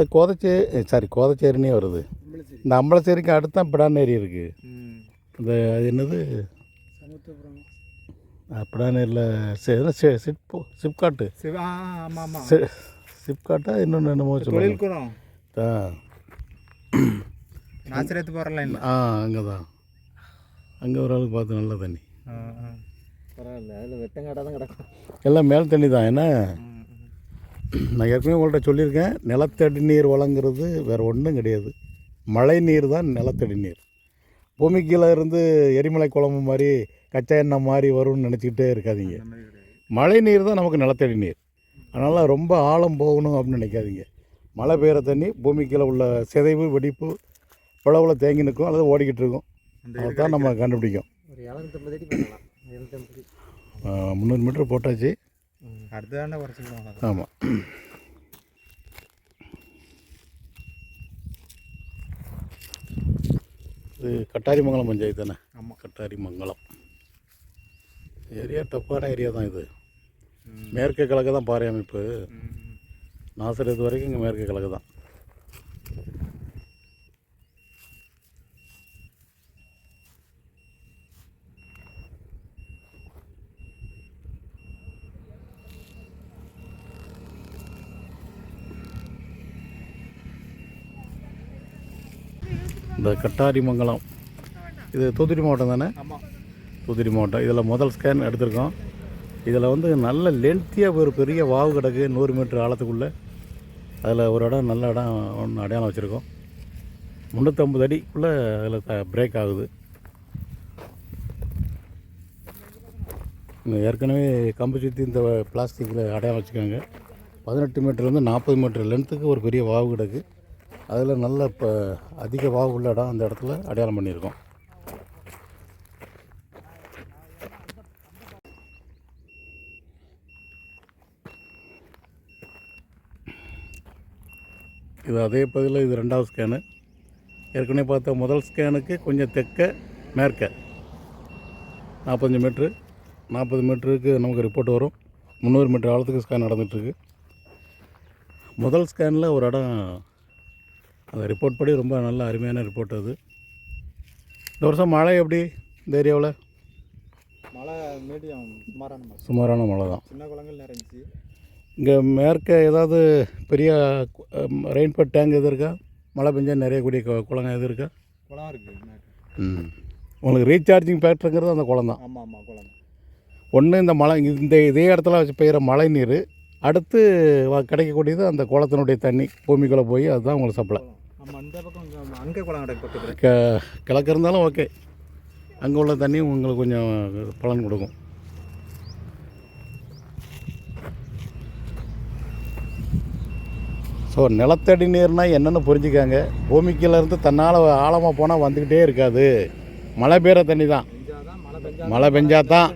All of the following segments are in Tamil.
இந்த கோதச்சே சாரி கோதச்சேரினே வருது. இந்த அம்பலச்சேரிக்கு அடுத்து தான் பிடாநேரி இருக்குது இந்த அது என்னது? சமுத்திரபுரம் பிடாநேரியில் சிப் சிப்காட்டு. சிப்காட்டா இன்னொன்று என்னமோ குளம் ஆ. இல்லை ஆ அங்கே தான் அங்கே ஒரு ஆளுக்கு பார்த்து நல்ல தண்ணி. ஆ ஆ. பரவாயில்ல அதில் வெட்டங்காடாக தான் கிடக்கும். எல்லாம் மேல் தண்ணி தான் என்ன. நான் ஏற்கனவே உங்கள்கிட்ட சொல்லியிருக்கேன் நிலத்தடி நீர் வழங்குறது வேறு ஒன்றும் கிடையாது. மழை நீர் தான் நிலத்தடி நீர். பூமி கீழே இருந்து எரிமலை குழம்பு மாதிரி கச்சா எண்ணெய் மாதிரி வரும்னு நினச்சிக்கிட்டே இருக்காதீங்க. மழை நீர் தான் நமக்கு நிலத்தடி நீர். அதனால் ரொம்ப ஆழம் போகணும் அப்படின்னு நினைக்காதீங்க. மழை பெய்கிற தண்ணி பூமி கீழே உள்ள சிதைவு வெடிப்பு பிளவில் தேங்கி நிற்கும் அல்லது ஓடிக்கிட்டு இருக்கும். அந்த அதை தான் நம்ம கண்டுபிடிக்கும். முந்நூறு மீட்டர் போட்டாச்சு. தாண்டா குறைச்சிக்கலாம் ஆமாம் இது கட்டாரிமங்கலம் பஞ்சாயத்து தானே? ஆமாம் கட்டாரிமங்கலம். ஏரியா டஃப்பான ஏரியா தான் இது. மேற்கு கிழக்கு தான் பாறை அமைப்பு. ம். நாசரத்து வரைக்கும் இங்கே மேற்கு கிழக்கு தான். இந்த கட்டாரிமங்கலம் இது தூத்துக்குடி மாவட்டம் தானே? தூத்துக்குடி மாவட்டம். இதில் முதல் ஸ்கேன் எடுத்திருக்கோம். இதில் வந்து நல்ல லென்த்தியாக ஒரு பெரிய வாவு கிடக்கு நூறு மீட்டர் ஆழத்துக்குள்ளே. அதில் ஒரு இடம் நல்ல இடம் ஒன்று அடையாளம் வச்சுருக்கோம். முந்நூற்றம்பது அடிக்குள்ளே அதில் பிரேக் ஆகுது. ஏற்கனவே கம்பு சுற்றி இந்த பிளாஸ்டிக்கில் அடையாளம் வச்சுருக்காங்க. பதினெட்டு மீட்டர்லேருந்து நாற்பது மீட்டர் லென்த்துக்கு ஒரு பெரிய வாவு கிடக்கு. அதில் நல்ல இப்போ அதிக வாவு உள்ள இடம் அந்த இடத்துல அடையாளம் பண்ணியிருக்கோம். இது அதே பதில் இது ரெண்டாவது ஸ்கேனு ஏற்கனவே பார்த்த முதல் ஸ்கேனுக்கு கொஞ்சம் தெற்க மேற்க. நாற்பத்தஞ்சு மீட்ரு நாற்பது மீட்டருக்கு நமக்கு ரிப்போர்ட் வரும். முந்நூறு மீட்டர் ஆழத்துக்கு ஸ்கேன் நடந்துகிட்ருக்கு முதல் ஸ்கேனில் ஒரு இடம் அந்த ரிப்போர்ட் படி ரொம்ப நல்ல அருமையான ரிப்போர்ட் அது. இந்த வருஷம் மழை எப்படி இந்த ஏரியாவில்? மழை மீடியம் சுமாரான மழை. சுமாரான மழை தான். சின்ன குளங்கள் நிறைஞ்சி இங்கே மேற்க ஏதாவது பெரிய ரெயின்பட் டேங்க் எது இருக்கா? மழை பெஞ்சா நிறைய கூடிய கு- குளங்க எது இருக்கா? குளம் இருக்குது. ம். உங்களுக்கு ரீசார்ஜிங் ஃபேக்டருங்கிறது அந்த குளம் தான். ஆமாம் ஆமாம் குளம் ஒன்று இந்த மழை இந்த இதே இடத்துல வச்சு பெய்கிற மழை நீர் அடுத்து கிடைக்கக்கூடியது அந்த குளத்தினுடைய தண்ணி பூமிக்குள்ளே போய் அதுதான் உங்களுக்கு சப்ளை க கிழக்கு இருந்தாலும் ஓகே. அங்கே உள்ள தண்ணி உங்களுக்கு கொஞ்சம் பலன் கொடுக்கும். ஸோ நிலத்தடி நீர்னா என்னென்னு புரிஞ்சுக்காங்க. பூமிக்குள்ள இருந்து தன்னால் ஆழமாக போனால் வந்துக்கிட்டே இருக்காது. மழை பெய்கிற தண்ணி தான் மழை பெஞ்சா மழை பெஞ்சா தான்.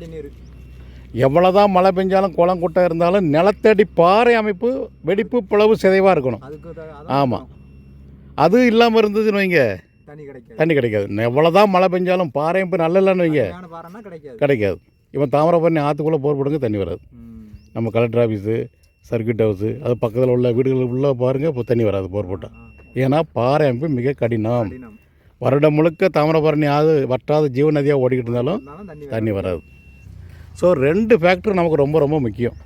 எவ்வளோதான் மழை பெஞ்சாலும் குளம் குட்டை இருந்தாலும் நிலத்தடி பாறை அமைப்பு வெடிப்பு பிளவு சிதைவாக இருக்கணும். ஆமாம் அது இல்லாமல் இருந்ததுன்னு வைங்க. தண்ணி கிடைக்காது. கிடைக்காது. எவ்வளோதான் மழை பெஞ்சாலும் பாறை அமைப்பு நல்ல இல்லைன்னு வைங்க. கிடைக்காது. இவன் தாமிரபரணி ஆற்றுக்குள்ளே போர் போடுங்க தண்ணி வராது. நம்ம கலெக்டர் ஆஃபீஸு சர்க்கிட் ஹவுஸு அது பக்கத்தில் உள்ள வீடுகள் உள்ளே பாருங்கள் இப்போ தண்ணி வராது போர் போட்டால் ஏன்னா பாறை அமைப்பு மிக கடினம். வருடம் முழுக்க தாமிரபரணி ஆறு வற்றாத ஜீவ நதியாக ஓடிக்கிட்டு இருந்தாலும் தண்ணி வராது. ஸோ ரெண்டு ஃபேக்டர் நமக்கு ரொம்ப ரொம்ப முக்கியம்.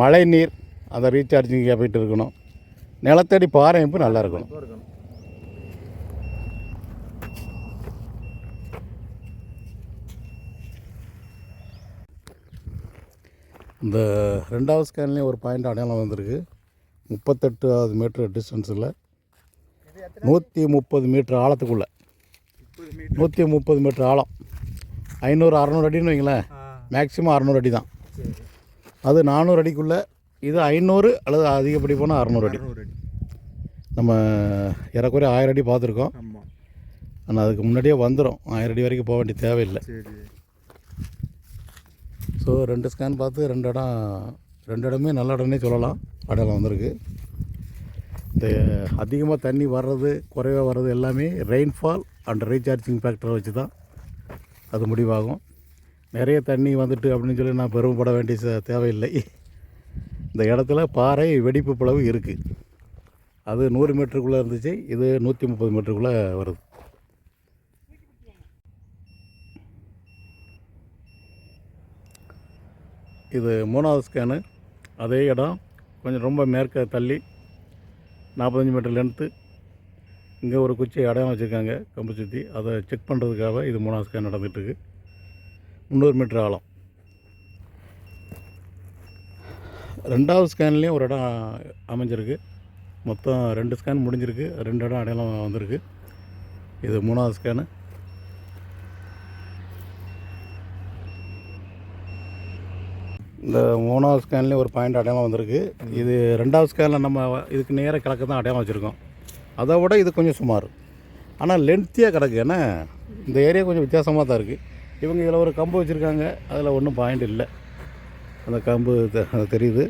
மழை நீர் அதை ரீசார்ஜிங் போயிட்டு இருக்கணும். நிலத்தடி பாறை நல்லா இருக்கணும். இந்த ரெண்டாவது ஸ்கேன்லேயும் ஒரு பாயிண்ட் அடையாளம் வந்திருக்கு. முப்பத்தெட்டாவது மீட்டர் டிஸ்டன்ஸில் நூற்றி முப்பது மீட்டர் ஆழத்துக்குள்ளே. நூற்றி முப்பது மீட்டர் ஆழம். ஐநூறு அறநூறு அடின்னு வைங்களேன். மேக்ஸிமம் அறநூறு அடி தான். அது நானூறு அடிக்குள்ளே இது ஐநூறு அல்லது அதிகப்படி போனால் அறநூறு அடி. நம்ம ஏறக்குறைய ஆயிரம் அடி பார்த்துருக்கோம். ஆனால் அதுக்கு முன்னாடியே வந்துடும் ஆயிரம் அடி வரைக்கும் போக வேண்டிய தேவையில்லை. ஸோ ரெண்டு ஸ்கேன் பார்த்து ரெண்டு இடம் ரெண்டு இடமே நல்ல இடம்னே சொல்லலாம். அடையாளம் வந்திருக்கு. இந்த அதிகமாக தண்ணி வர்றது குறைவாக வர்றது எல்லாமே ரெயின்ஃபால் அண்ட் ரீசார்ஜிங் ஃபேக்டரை வச்சு தான் அது முடிவாகும். நிறைய தண்ணி வந்துட்டு அப்படின்னு சொல்லி நான் பெருமைப்பட வேண்டிய தேவையில்லை. இந்த இடத்துல பாறை வெடிப்பு பிளவு இருக்குது அது நூறு மீட்டருக்குள்ளே இருந்துச்சு இது நூற்றி முப்பது மீட்டருக்குள்ளே வருது. இது மூணாவது ஸ்கேனு அதே இடம் கொஞ்சம் ரொம்ப மேற்க தள்ளி நாற்பத்தஞ்சு மீட்டர் லென்த்து இங்கே ஒரு குச்சி அடையாளம் வச்சுருக்காங்க கம்பு சுற்றி அதை செக் பண்ணுறதுக்காக இது மூணாவது ஸ்கேன் நடந்துகிட்ருக்கு முந்நூறு மீட்டர் ஆழம். ரெண்டாவது ஸ்கேன்லேயும் ஒரு இடம் அமைஞ்சிருக்கு. மொத்தம் ரெண்டு ஸ்கேன் முடிஞ்சிருக்கு. ரெண்டு இடம் அடையாளம் வந்திருக்கு. இது மூணாவது ஸ்கேனு. இந்த மூணாவது ஸ்கேன்லேயும் ஒரு பாயிண்ட் அடையாளம் வந்திருக்கு. இது ரெண்டாவது ஸ்கேனில் நம்ம இதுக்கு நேராக கிழக்கு தான் அடையாளம் வச்சுருக்கோம். அதை விட இது கொஞ்சம் சுமார். ஆனால் லென்த்தியாக கிடக்கு. ஏன்னா இந்த ஏரியா கொஞ்சம் வித்தியாசமாக தான் இருக்குது இவங்க இதில் ஒரு கம்பு வச்சுருக்காங்க. அதில் ஒன்றும் பாயிண்ட் இல்லை. அந்த கம்பு தெ- தெரியுது.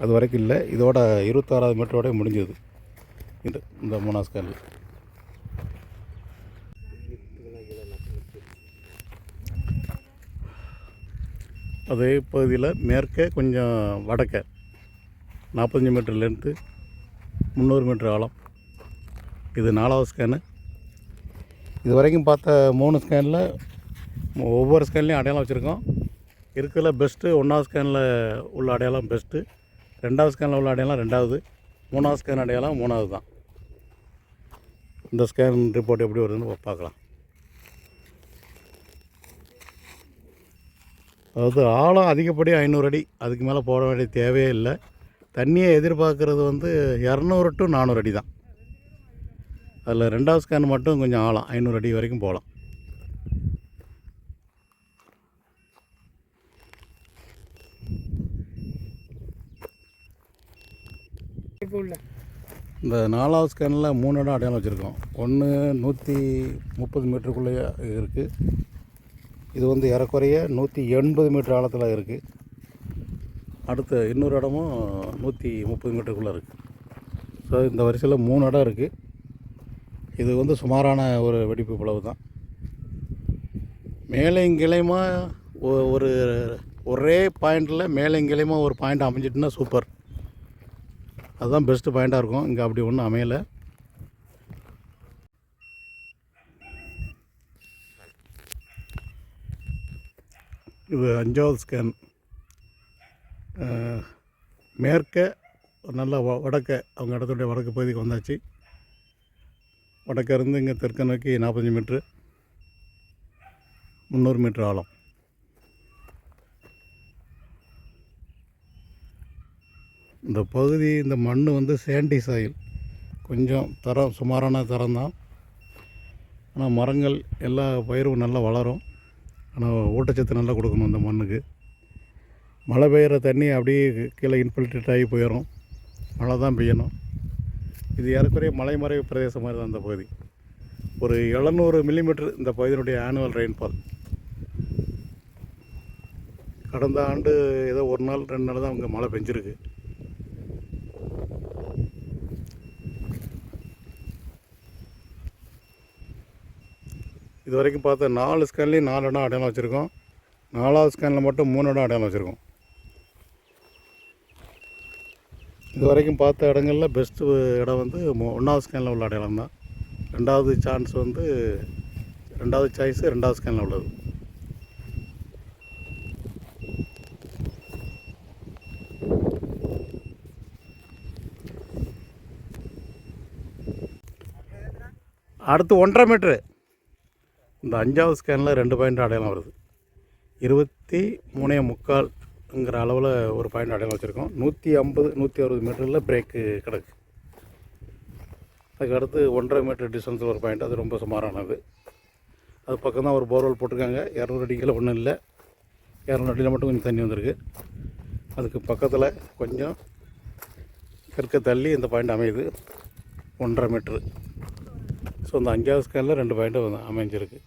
அது வரைக்கும் இல்லை. இதோட இருபத்தாறாவது மீட்டரோட முடிஞ்சது. இந்த இந்த மூணாவது அதே பகுதியில் மேற்கே கொஞ்சம் வடக்க. நாற்பத்தஞ்சு மீட்டர் லென்த்து முந்நூறு மீட்டர் ஆழம். இது நாலாவது ஸ்கேனு இது வரைக்கும் பார்த்த மூணு ஸ்கேனில் ஒவ்வொரு ஸ்கேன்லேயும் அடையாளம் வச்சுருக்கோம். இருக்கிறதுல பெஸ்ட்டு ஒன்றாவது ஸ்கேனில் உள்ள அடையாளம் பெஸ்ட்டு ரெண்டாவது ஸ்கேனில் உள்ள அடையாளம் ரெண்டாவது மூணாவது ஸ்கேன் அடையாளம் மூணாவது தான். இந்த ஸ்கேன் ரிப்போர்ட் எப்படி வருதுன்னு பார்க்கலாம். அதாவது ஆழம் அதிகப்படி ஐநூறு அடி அதுக்கு மேலே போட வேண்டிய தேவையே இல்லை. தண்ணியை எதிர்பார்க்குறது வந்து இரநூறு டு நானூறு அடி தான். அதில் ரெண்டாவது ஸ்கேன் மட்டும் கொஞ்சம் ஆழம் ஐநூறு அடி வரைக்கும் போகலாம். வாய்ப்பு இல்லை இந்த நாலாவது ஸ்கேனில் மூணு இடம் அடையாளம் வச்சுருக்கோம். ஒன்று நூற்றி முப்பது மீட்டருக்குள்ளேயே இருக்குது இது வந்து ஏறக்குறைய நூற்றி எண்பது மீட்டர் ஆழத்தில் இருக்குது அடுத்து இன்னொரு இடமும் நூற்றி முப்பது மீட்டருக்குள்ளே இருக்குது ஸோ இந்த வரிசையில் மூணு இடம் இருக்குது இது வந்து சுமாரான ஒரு வெடிப்பு பிளவு தான் மேலே கிளையுமா ஒரு ஒரே பாயிண்டில் மேலே இங்கிலையுமா ஒரு பாயிண்ட் அமைஞ்சிட்டுன்னா சூப்பர் அதுதான் பெஸ்ட்டு பாயிண்ட்டாக இருக்கும். இங்கே அப்படி ஒன்றும் அமையலை. இது அஞ்சாவது ஸ்கேன் மேற்க நல்லா வ வடக்க அவங்க இடத்துடைய வடக்கு பகுதிக்கு வந்தாச்சு. வடக்கிருந்து இங்கே தெற்க நோக்கி நாற்பத்தஞ்சு மீட்ரு. முந்நூறு மீட்ரு ஆழம். இந்த பகுதி இந்த மண் வந்து சேண்டி சாயில் கொஞ்சம் தரம் சுமாரான தரம் தான். ஆனால் மரங்கள் எல்லா பயிரும் நல்லா வளரும். ஆனால் ஊட்டச்சத்து நல்லா கொடுக்கணும் இந்த மண்ணுக்கு. மழை பெய்கிற தண்ணி அப்படியே கீழே இன்ஃபில்ட்ரேட் ஆகி போயிடும். மழை தான் பெய்யணும். இது ஏறக்குறைய மலைமறைவு பிரதேசம் மாதிரி தான் இந்த பகுதி. ஒரு எழுநூறு மில்லிமீட்டர் இந்த பகுதியினுடைய ஆனுவல் ரெயின்ஃபால் கடந்த ஆண்டு ஏதோ ஒரு நாள் ரெண்டு நாள் தான் அங்கே மழை பெஞ்சிருக்கு. இது வரைக்கும் பார்த்தா நாலு ஸ்கேன்லேயும் நாலு இடம் அடையாளம் வச்சுருக்கோம். நாலாவது ஸ்கேனில் மட்டும் மூணு இடம் அடையாளம் வச்சுருக்கோம். இது வரைக்கும் பார்த்த இடங்களில் பெஸ்ட்டு இடம் வந்து ஒன்றாவது ஸ்கேனில் உள்ள அடையாளம் தான். ரெண்டாவது சான்ஸ் வந்து ரெண்டாவது சாய்ஸு ரெண்டாவது ஸ்கேனில் உள்ளது. அடுத்து ஒன்றரை மீட்ரு இந்த அஞ்சாவது ஸ்கேனில் ரெண்டு பாயிண்ட் அடையாளம் வருது. இருபத்தி மூணே முக்கால்ங்கிற அளவில் ஒரு பாயிண்ட் அடையாளம் வச்சுருக்கோம். நூற்றி ஐம்பது நூற்றி அறுபது மீட்டரில் பிரேக்கு கிடக்கு. அதுக்கு அடுத்து ஒன்றரை மீட்டர் டிஸ்டன்ஸில் ஒரு பாயிண்ட் அது ரொம்ப சுமாரானது. அது பக்கம் தான் ஒரு போர்வெல் போட்டிருக்காங்க. இரநூறு அடிக்கில் ஒன்றும் இல்லை. இரநூறு அடியில் மட்டும் கொஞ்சம் தண்ணி வந்திருக்கு. அதுக்கு பக்கத்தில் கொஞ்சம் கற்க தள்ளி இந்த பாயிண்ட் அமையுது. ஒன்றரை மீட்ரு ஸோ அந்த அஞ்சாவது ஸ்கேனில் ரெண்டு பாயிண்ட்டு வந்து அமைஞ்சிருக்கு.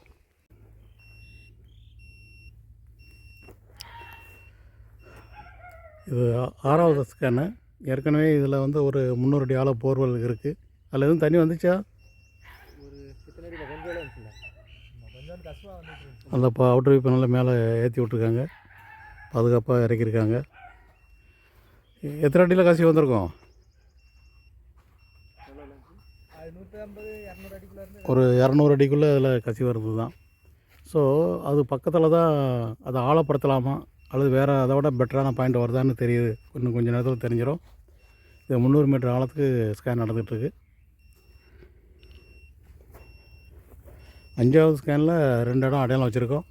இது ஆறாவது ஸ்கேனு. ஏற்கனவே இதில் வந்து ஒரு முந்நூறு அடி ஆழ போர்வெல் இருக்குது அதில் எதுவும் தண்ணி வந்துச்சா? அந்த இப்போ அவுட்ரு இப்போ நல்லா மேலே ஏற்றி விட்ருக்காங்க பாதுகாப்பாக இறக்கியிருக்காங்க. எத்தனை அடியில் காசி வந்திருக்கோம்? ஒரு இரநூறு அடிக்குள்ளே அதில் கசி வருது தான் ஸோ அது பக்கத்தில் தான் அதை ஆழப்படுத்தலாமா? அல்லது வேறு அதை விட பெட்டரான பாயிண்ட் வருதான்னு தெரியுது. இன்னும் கொஞ்சம் நேரத்தில் தெரிஞ்சிடும் இது முந்நூறு மீட்டர் ஆழத்துக்கு ஸ்கேன் நடந்துகிட்ருக்கு. அஞ்சாவது ஸ்கேனில் ரெண்டு இடம் அடையாளம் வச்சுருக்கோம்.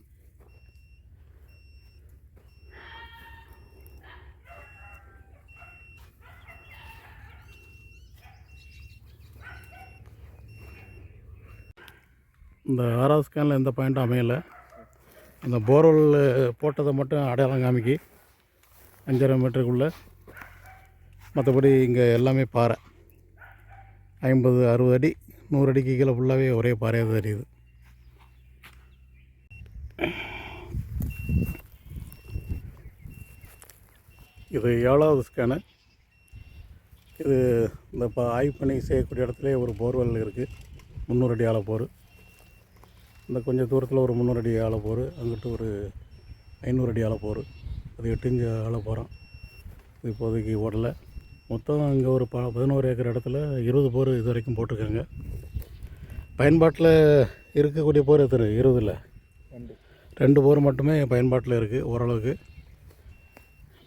இந்த ஆறாவது ஸ்கேனில் எந்த பாயிண்ட்டும் அமையலை. அந்த போர்வெல் போட்டதை மட்டும் அடையாளம் காமிக்கி அஞ்சரை மீட்டருக்குள்ளே. மற்றபடி இங்கே எல்லாமே பாறை. ஐம்பது அறுபது அடி நூறு அடிக்கு கீழே ஃபுல்லாகவே ஒரே பாறையாக தெரியுது. இது ஏழாவது ஸ்கேனு இது இந்த இப்போ ஆய்வு பண்ணி செய்யக்கூடிய இடத்துல ஒரு போர்வெல் இருக்குது முந்நூறு அடி ஆழ போர். இந்த கொஞ்சம் தூரத்தில் ஒரு முந்நூறு அடி ஆழ போர் அங்கிட்டு ஒரு ஐநூறு அடி ஆழ போர். அது எட்டு இன்ச்சு ஆழ போகிறோம் இது இப்போதைக்கு ஓடலை. மொத்தம் இங்கே ஒரு ப பதினோரு ஏக்கர் இடத்துல இருபது போர் இது வரைக்கும் போட்டிருக்காங்க. பயன்பாட்டில் இருக்கக்கூடிய போர் எத்தனை? இருபதில்? ரெண்டு. ரெண்டு போர் மட்டுமே பயன்பாட்டில் இருக்குது ஓரளவுக்கு.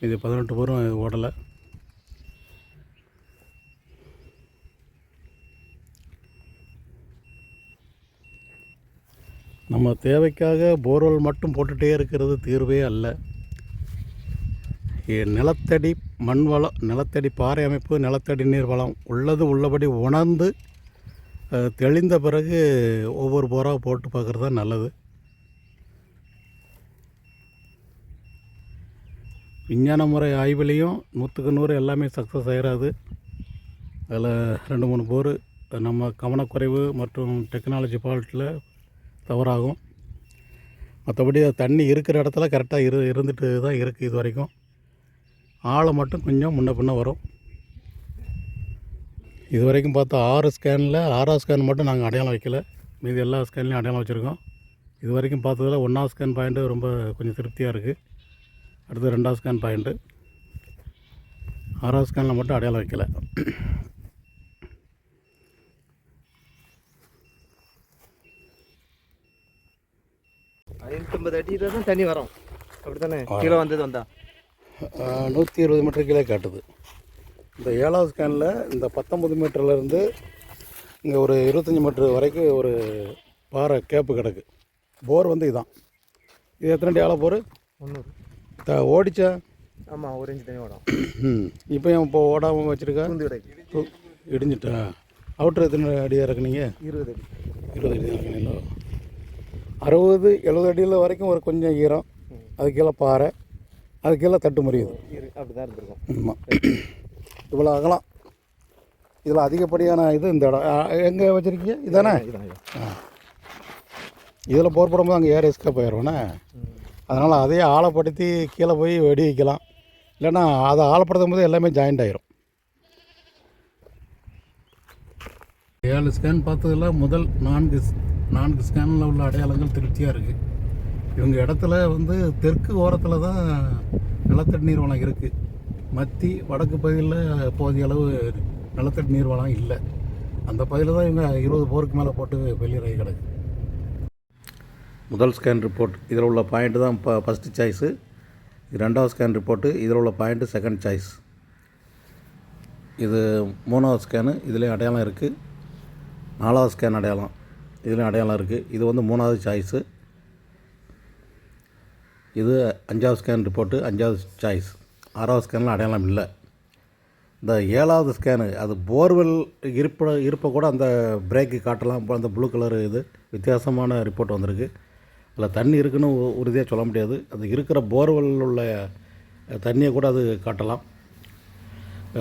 இது பதினெட்டு போரும் ஓடலை. நம்ம தேவைக்காக போர்வெல் மட்டும் போட்டுகிட்டே இருக்கிறது தீர்வே அல்ல. நிலத்தடி மண் வளம் நிலத்தடி பாறை அமைப்பு நிலத்தடி நீர் வளம் உள்ளது உள்ளபடி உணர்ந்து தெளிந்த பிறகு ஒவ்வொரு போராக போட்டு பார்க்குறது தான் நல்லது. விஞ்ஞான முறை ஆய்வுலேயும் நூற்றுக்கு நூறு எல்லாமே சக்ஸஸ் ஆகிடாது அதில் ரெண்டு மூணு போர் நம்ம கவனக்குறைவு மற்றும் டெக்னாலஜி ஃபால்ட்டில் தவறாகும். மற்றபடி தண்ணி இருக்கிற இடத்துல கரெக்டாக இரு இருந்துட்டு தான் இருக்குது இது வரைக்கும். ஆழம் மட்டும் கொஞ்சம் முன்ன பின்ன வரும். இது வரைக்கும் பார்த்தா ஆறு ஸ்கேனில் ஆறாவது ஸ்கேன் மட்டும் நாங்கள் அடையாளம் வைக்கல. மீதி எல்லா ஸ்கேன்லையும் அடையாளம் வச்சுருக்கோம். இது வரைக்கும் பார்த்ததில் ஒன்றாவது ஸ்கேன் பாயிண்ட்டு ரொம்ப கொஞ்சம் திருப்தியாக இருக்குது அடுத்து ரெண்டாவது ஸ்கேன் பாயிண்ட்டு ஆறாவது ஸ்கேனில் மட்டும் அடையாளம் வைக்கல. ஐநூற்றம்பது அடியில் தான் தண்ணி வரும். அப்படி தானே கீழே வந்தது வந்தா. நூற்றி இருபது மீட்டர் கீழே காட்டுது. இந்த ஏழாவது ஸ்கேனில் இந்த பத்தொம்பது மீட்டர்லேருந்து இங்கே ஒரு இருபத்தஞ்சி மீட்டர் வரைக்கும் ஒரு பாறை கேப்பு கிடக்கு. போர் வந்து இதான். இது எத்தனை அடி ஆழ போர்? முந்நூறு. த ஓடிச்சா? ஆமாம் ஒரு இன்ச்சு தண்ணி வரும் ம். இப்போ ஏன் இப்போ ஓடாமல் வச்சுருக்கா? இடிஞ்சிட்டா? அவுட்ரு எத்தனை அடியாக இறக்குனீங்க? இருபது அடி. இருபது அடி இறக்குனீங்களோ? அறுபது எழுபது அடியில் வரைக்கும் ஒரு கொஞ்சம் ஈரம். அது கீழே பாறை. அது கீழே தட்டு முறியுது இரு அப்படி தான் இருந்திருக்கும். ஆமாம் இவ்வளோ அகலம். இதில் அதிகப்படியான இது இந்த இடம். எங்கே வச்சுருக்கீங்க? இதானே? இதில் போர் போடும்போது அங்கே ஏர் எஸ்கேப் ஆயிடுவேண்ணே அதனால் அதையே ஆழப்படுத்தி கீழே போய் வெடி வைக்கலாம் இல்லைன்னா அதை ஆழப்படுத்தும் போது எல்லாமே ஜாயிண்ட் ஆயிரும். ஏழு ஸ்கேன் பார்த்ததுல முதல் நான்கு நான்கு ஸ்கேனில் உள்ள அடையாளங்கள் திருப்தியாக இருக்குது இவங்க இடத்துல வந்து தெற்கு ஓரத்தில் தான் நிலத்தடி நீர் வளம் இருக்குது மத்தி வடக்கு பகுதியில் போதிய அளவு நிலத்தடி நீர் வளம் இல்லை. அந்த பகுதியில் தான் இவங்க இருபது போருக்கு மேலே போட்டு வெளியிறகி கிடக்கு. முதல் ஸ்கேன் ரிப்போர்ட் இதில் உள்ள பாயிண்ட் தான் இப்போ ஃபஸ்ட்டு சாய்ஸு இது ரெண்டாவது ஸ்கேன் ரிப்போர்ட்டு இதில் உள்ள பாயிண்ட்டு செகண்ட் சாய்ஸ் இது மூணாவது ஸ்கேனு இதிலே அடையாளம் இருக்குது நாலாவது ஸ்கேன் அடையாளம். இதுலேயும் அடையாளம் இருக்குது இது வந்து மூணாவது சாய்ஸு இது அஞ்சாவது ஸ்கேன் ரிப்போர்ட்டு அஞ்சாவது சாய்ஸ் ஆறாவது ஸ்கேனில் அடையாளம் இல்லை. இந்த ஏழாவது ஸ்கேனு அது போர்வெல் இருப்ப இருப்ப கூட அந்த பிரேக்கு காட்டலாம். அந்த ப்ளூ கலர் இது வித்தியாசமான ரிப்போர்ட் வந்திருக்கு. அதில் தண்ணி இருக்குன்னு உ- உறுதியாக சொல்ல முடியாது. அது இருக்கிற போர்வெல் உள்ள தண்ணியை கூட அது காட்டலாம்.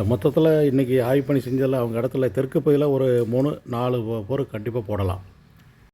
மொத்தத்தில் இன்றைக்கி ஆய்வு பண்ணி செஞ்சதில் அவங்க இடத்துல தெற்கு பகுதியில் ஒரு மூணு நாலு போர் கண்டிப்பாக போடலாம்.